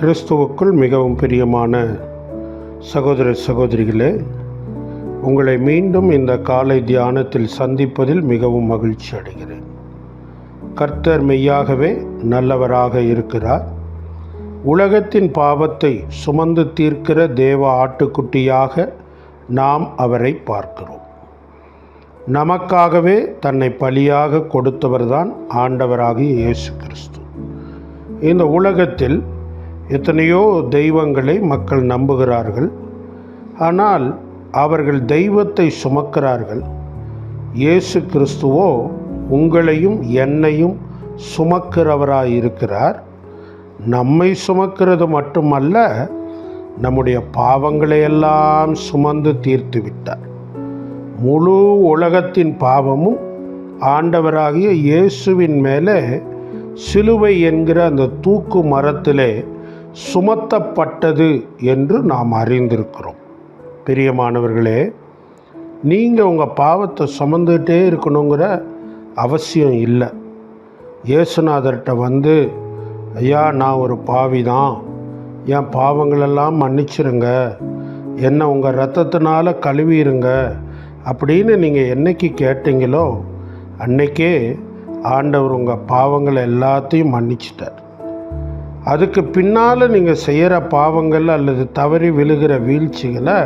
கிறிஸ்துவுக்குள் மிகவும் பிரியமான சகோதர சகோதரிகளே உங்களை மீண்டும் இந்த காலை தியானத்தில் சந்திப்பதில் மிகவும் மகிழ்ச்சி அடைகிறேன். கர்த்தர் மெய்யாகவே நல்லவராக இருக்கிறார். உலகத்தின் பாவத்தை சுமந்து தீர்க்கிற தேவ ஆட்டுக்குட்டியாக நாம் அவரை பார்க்கிறோம். நமக்காகவே தன்னை பலியாக கொடுத்தவர்தான் ஆண்டவராகிய இயேசு கிறிஸ்து. இந்த உலகத்தில் எத்தனையோ தெய்வங்களை மக்கள் நம்புகிறார்கள். ஆனால் அவர்கள் தெய்வத்தை சுமக்கிறார்கள். இயேசு கிறிஸ்துவோ உங்களையும் என்னையும் சுமக்கிறவராக இருக்கிறார் நம்மை சுமக்கிறது மட்டுமல்ல நம்முடைய பாவங்களை எல்லாம் சுமந்து தீர்த்து விட்டார் முழு உலகத்தின் பாவமும் ஆண்டவராகிய இயேசுவின் மேலே சிலுவை என்கிற அந்த தூக்கு மரத்திலே சுமத்தப்பட்டது என்று நாம் அறிந்திருக்கிறோம். பிரியமானவர்களே நீங்கள் உங்கள் பாவத்தை சுமந்துகிட்டே இருக்கணுங்கிற அவசியம் இல்லை. இயேசுநாதர்கிட்ட வந்து ஐயா நான் ஒரு பாவி தான் என் பாவங்களெல்லாம் மன்னிச்சிருங்க. என்னை உங்கள் ரத்தத்தினால் கழுவிடுங்க அப்படின்னு நீங்கள் என்னைக்கு கேட்டீங்களோ அன்னைக்கே ஆண்டவர் உங்கள் பாவங்களை எல்லாத்தையும் மன்னிச்சிட்டார். அதுக்கு பின்னால் நீங்கள் செய்கிற பாவங்கள் அல்லது தவறி விழுகிற வீழ்ச்சிகளை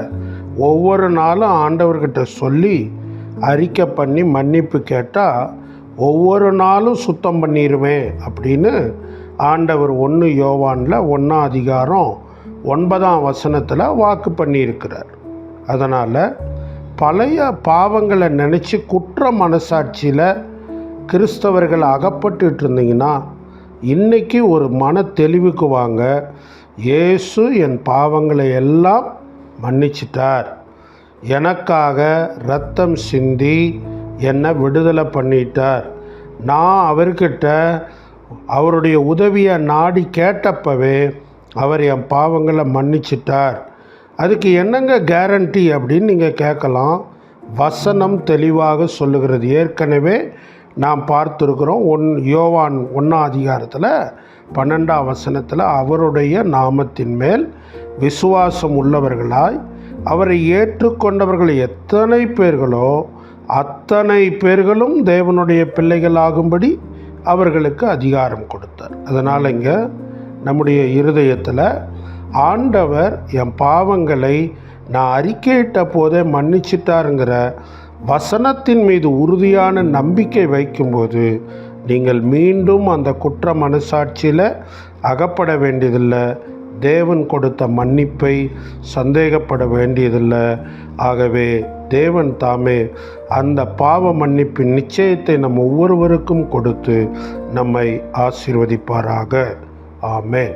ஒவ்வொரு நாளும் ஆண்டவர்கிட்ட சொல்லி அறிக்கை பண்ணி மன்னிப்பு கேட்டால் ஒவ்வொரு நாளும் சுத்தம் பண்ணிடுவேன் அப்படின்னு ஆண்டவர் ஒன்று யோவானில் ஒன்றாம் அதிகாரம் ஒன்பதாம் வசனத்தில் வாக்கு பண்ணியிருக்கிறார். அதனால் பழைய பாவங்களை நினச்சி குற்ற மனசாட்சியில் கிறிஸ்தவர்கள் அகப்பட்டுட்டு இருந்தீங்கன்னா இன்றைக்கி ஒரு மன தெளிவுக்கு வாங்க. இயேசு என் பாவங்களை எல்லாம் மன்னிச்சிட்டார். எனக்காக ரத்தம் சிந்தி என்னை விடுதலை பண்ணிட்டார். நான் அவர்கிட்ட அவருடைய உதவியை நாடி கேட்டப்பவே அவர் என் பாவங்களை மன்னிச்சிட்டார். அதுக்கு என்னங்க கேரண்டி அப்படின்னு நீங்கள் கேட்கலாம். வசனம் தெளிவாக சொல்லுகிறது. ஏற்கனவே நாம் பார்த்துருக்குறோம் ஒன் யோவான் ஒன்றாம் அதிகாரத்தில் பன்னெண்டாம் வசனத்தில் அவருடைய நாமத்தின் மேல் விசுவாசம் உள்ளவர்களாய் அவரை ஏற்றுக்கொண்டவர்கள் எத்தனை பேர்களோ அத்தனை பேர்களும் தேவனுடைய பிள்ளைகளாகும்படி அவர்களுக்கு அதிகாரம் கொடுத்தார். அதனால் இங்கே நம்முடைய இருதயத்தில் ஆண்டவர் என் பாவங்களை நான் அறிக்கையிட்ட போதே மன்னிச்சிட்டாருங்கிற வசனத்தின் மீது உறுதியான நம்பிக்கை வைக்கும்போது நீங்கள் மீண்டும் அந்த குற்ற மனசாட்சியில் அகப்பட வேண்டியதில்லை. தேவன் கொடுத்த மன்னிப்பை சந்தேகப்பட வேண்டியதில்லை. ஆகவே தேவன் தாமே அந்த பாவ மன்னிப்பின் நிச்சயத்தை நம் ஒவ்வொருவருக்கும் கொடுத்து நம்மை ஆசீர்வதிப்பாராக. ஆமே